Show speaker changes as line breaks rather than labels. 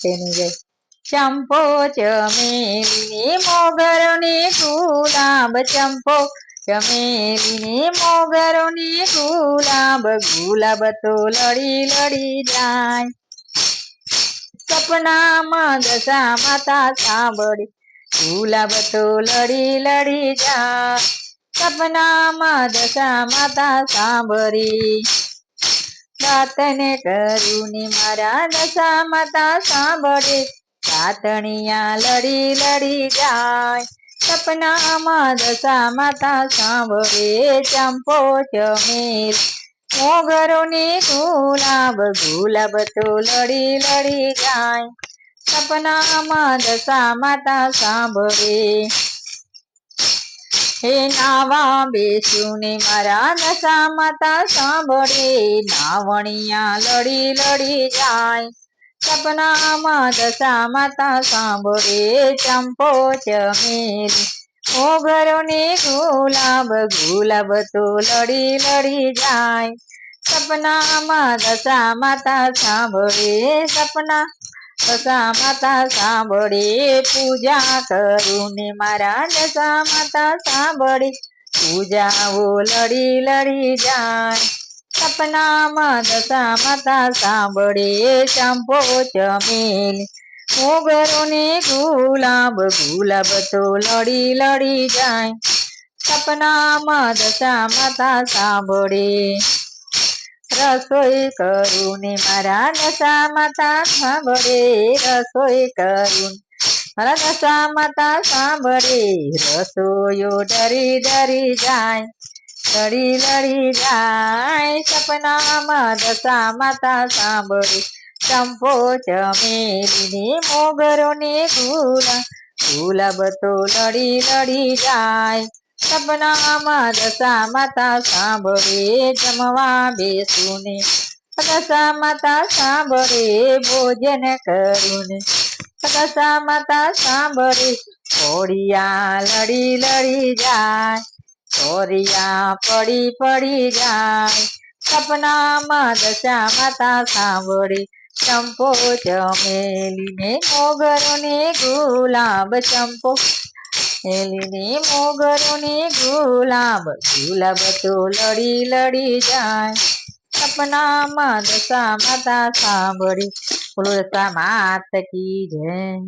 તેની જય ચંપો ચમેલીને મોગરોની ગુલાબ ચંપો. ચમેલીને મોગરોની ગુલાબ ગુલાબ તો લડી લડી જાય. સપનામાં દશા માતા સાંભળી, ગુલાબ તો લડી લડી જાય. સપનામાં દશા માતા સાંભળી દાતને કરુની મરાન મારા દશા માતા સાંભળે. દાતણિયા લડી લડી જાય. સપનામાં દશા માતા સાંભળે. ચંપો ચમેલ મોગરોની ગુલાબ ગુલાબ તો લડી લડી જાય. સપનામાં દશા માતા સાંભળે. હે નાવા બેસ્યું મારા નશા માતા સાંભળે, નાવણિયા લડી લડી જાય. સપનામાં દશા માતા સાંભળે, ચંપો ચમેલી. મોગરોને ગુલાબ ગુલાબ તો લડી લડી જાય. સપનામાં દશા માતા સાંભળે, સપના દશા માતા સાંભળે, પૂજા કરું ને મારા દશા માતા સાંભળે. પૂજાઓ લડી લડી જાય, સપનામાં દશા માતા સાંભળે, ચંપો ચમેલી, મોગરોને ગુલાબ ગુલાબ તો લડી લડી જાય. સપનામાં દશા માતા સાંભળે રસોઈ કરું ને મારા નશા માતા સાંભળે, રસોઈ કરું મારા નશા માતા સાંભળે. રસોયો ડરી ડરી જાય લડી લડી જાય, સપનામાં દશા માતા સાંભળે. ચંપો ચમેલીની મોગરોની ગુલા ગુલાબ તો લડી લડી જાય. સપનામાં રસા માતા સાંભળે, જમવા બેસુને. દશા માતા સાંભળે, ભોજન કરું ને દશા માતા સાંભળે કોડિયા લડી લડી જાય. ચોરિયા પડી પડી જાય. સપનામાં દશા માતા સાંભળે, ચંપો ચમેલીને મોગરોને ગુલાબ ચંપો. ચમેલીને મોગરોની ગુલાબ ગુલાબ તો લડી લડી જાય. સપનામાં દશા માતા સાંભળી, બોલો દશા માત કી જય.